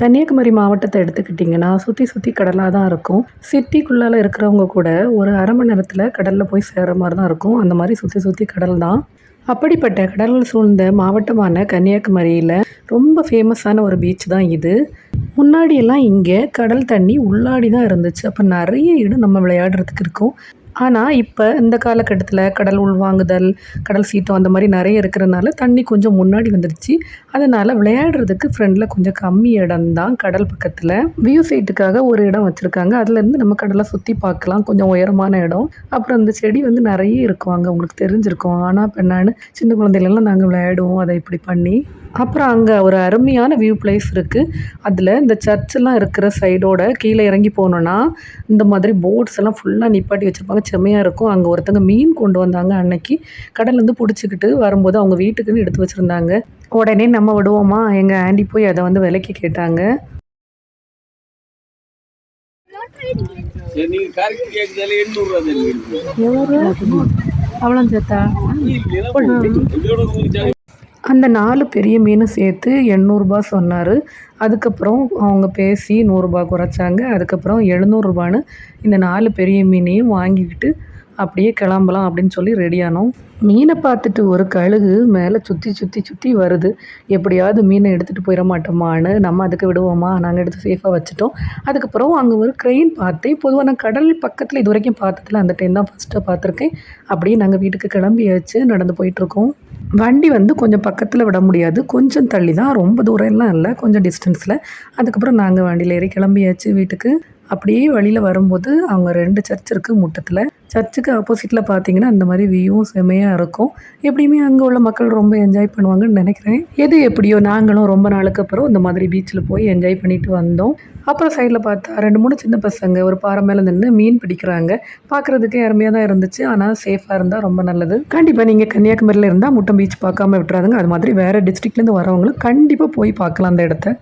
கன்னியாகுமரி மாவட்டத்தை எடுத்துக்கிட்டிங்கன்னா சுற்றி சுற்றி கடலாக தான் இருக்கும். சிட்டிக்குள்ளால இருக்கிறவங்க கூட ஒரு அரை மணி நேரத்தில் கடலில் போய் சேர்கிற மாதிரி தான் இருக்கும். அந்த மாதிரி சுற்றி சுற்றி கடல் தான். அப்படிப்பட்ட கடல் சூழ்ந்த மாவட்டமான கன்னியாகுமரியில் ரொம்ப ஃபேமஸான ஒரு பீச் தான் இது. முன்னாடியெல்லாம் இங்கே கடல் தண்ணி உள்ளாடி தான் இருந்துச்சு. அப்போ நிறைய இடம் நம்ம விளையாடுறதுக்கு இருக்கும். ஆனால் இப்போ இந்த காலகட்டத்தில் கடல் உள்வாங்குதல் கடல் சீற்றம் அந்த மாதிரி நிறைய இருக்கிறனால தண்ணி கொஞ்சம் முன்னாடி வந்துடுச்சு அதனால் விளையாடுறதுக்கு ஃப்ரெண்டில் கொஞ்சம் கம்மி இடம் தான் கடல் பக்கத்தில். வியூ சைட்டுக்காக ஒரு இடம் வச்சுருக்காங்க. அதுலேருந்து நம்ம கடலை சுற்றி பார்க்கலாம். கொஞ்சம் உயரமான இடம். அப்புறம் இந்த செடி வந்து நிறைய இருக்கும் அங்கே. உங்களுக்கு தெரிஞ்சிருக்கும். ஆனால் பெண்ணான்னு சின்ன குழந்தையிலலாம் நாங்கள் விளையாடுவோம். அதை இப்படி பண்ணி அப்புறம் அங்கே ஒரு அருமையான வியூ பிளேஸ் இருக்குது அதில் இந்த சர்ச்செல்லாம் இருக்கிற சைடோட கீழே இறங்கி போனோன்னா இந்த மாதிரி போட்ஸ் எல்லாம் ஃபுல்லாக நிப்பாட்டி வச்சுருப்பாங்க. செம்மையாக இருக்கும். அங்கே ஒருத்தங்க மீன் கொண்டு வந்தாங்க அன்னைக்கு. கடல்லேருந்து பிடிச்சிக்கிட்டு வரும்போது அவங்க வீட்டுக்குன்னு எடுத்து வச்சுருந்தாங்க. உடனே நம்ம விடுவோமா? எங்கள் ஆண்டி போய் அதை வந்து விலைக்கு கேட்டாங்க. எவ்வளோ அவ்வளோ சேர்த்தா? அந்த நாலு பெரிய மீனும் சேர்த்து எண்ணூறுபா சொன்னார். அதுக்கப்புறம் அவங்க பேசி நூறுரூபா குறைச்சாங்க. அதுக்கப்புறம் எழுநூறுபான்னு இந்த நாலு பெரிய மீனையும் வாங்கிக்கிட்டு அப்படியே கிளம்பலாம் அப்படின்னு சொல்லி ரெடியானோம் மீனை பார்த்துட்டு ஒரு கழுகு மேலே சுற்றி சுற்றி சுற்றி வருது. எப்படியாவது மீனை எடுத்துகிட்டு போயிட மாட்டோமான்னு நம்ம அதுக்கு விடுவோமா? நாங்கள் எடுத்து சேஃபாக வச்சுட்டோம். அதுக்கப்புறம் அங்கே ஒரு க்ரெயின் பார்த்தேன். பொதுவாக நான் கடல் பக்கத்தில் இது வரைக்கும் பார்த்ததில்ல அந்த டைம் தான் ஃபஸ்ட்டாக பார்த்துருக்கேன். அப்படியே நாங்கள் வீட்டுக்கு கிளம்பியாச்சு. நடந்து போயிட்டுருக்கோம். வண்டி வந்து கொஞ்சம் பக்கத்தில் விட முடியாது. கொஞ்சம் தள்ளி தான். ரொம்ப தூரம்லாம் இல்லை. கொஞ்சம் டிஸ்டன்ஸில் அதுக்கப்புறம் நாங்கள் வண்டியில் ஏறி கிளம்பியாச்சு வீட்டுக்கு. அப்படியே வழியில் வரும்போது அவங்க ரெண்டு சர்ச் இருக்குது முட்டத்தில். சர்ச்சுக்கு ஆப்போசிட்டில் பார்த்தீங்கன்னா அந்த மாதிரி வியூவும் செமையாக இருக்கும். எப்படியுமே அங்கே உள்ள மக்கள் ரொம்ப என்ஜாய் பண்ணுவாங்கன்னு நினைக்கிறேன். எது எப்படியோ நாங்களும் ரொம்ப நாளுக்கு அப்புறம் இந்த மாதிரி பீச்சில் போய் என்ஜாய் பண்ணிட்டு வந்தோம். அப்புறம் சைடில் பார்த்தா ரெண்டு மூணு சின்ன பசங்க ஒரு பாறை மேலே நின்று மீன் பிடிக்கிறாங்க. பார்க்குறதுக்கு அருமையாக தான் இருந்துச்சு. ஆனால் சேஃபாக இருந்தால் ரொம்ப நல்லது. கண்டிப்பாக நீங்கள் கன்னியாகுமரியில் இருந்தால் முட்டம் பீச் பார்க்காம விட்டுறாதுங்க. அது மாதிரி வேறு டிஸ்ட்ரிக்ட்லேருந்து வரவங்களும் கண்டிப்பாக போய் பார்க்கலாம் அந்த இடத்த.